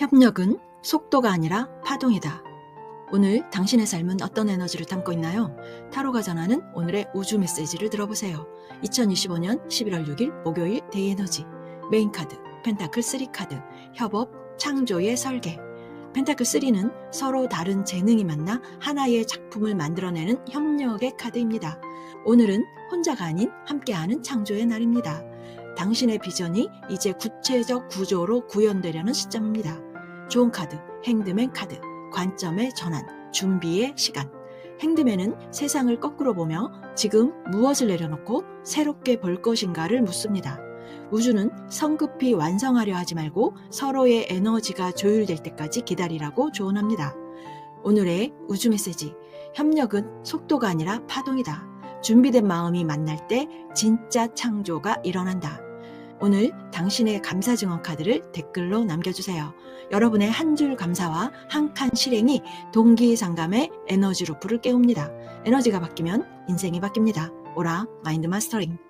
협력은 속도가 아니라 파동이다. 오늘 당신의 삶은 어떤 에너지를 담고 있나요? 타로가 전하는 오늘의 우주 메시지를 들어보세요. 2025년 11월 6일 목요일 데이 에너지 메인 카드 펜타클 3 카드 협업 창조의 설계 펜타클 3는 서로 다른 재능이 만나 하나의 작품을 만들어내는 협력의 카드입니다. 오늘은 혼자가 아닌 함께하는 창조의 날입니다. 당신의 비전이 이제 구체적 구조로 구현되려는 시점입니다. 좋은 카드, 행드맨 카드, 관점의 전환, 준비의 시간. 행드맨은 세상을 거꾸로 보며 지금 무엇을 내려놓고 새롭게 볼 것인가를 묻습니다. 우주는 성급히 완성하려 하지 말고 서로의 에너지가 조율될 때까지 기다리라고 조언합니다. 오늘의 우주 메시지. 협력은 속도가 아니라 파동이다. 준비된 마음이 만날 때 진짜 창조가 일어난다. 오늘 당신의 감사 증언 카드를 댓글로 남겨주세요. 여러분의 한 줄 감사와 한 칸 실행이 동기상감의 에너지 루프를 깨웁니다. 에너지가 바뀌면 인생이 바뀝니다. 오라 마인드 마스터링.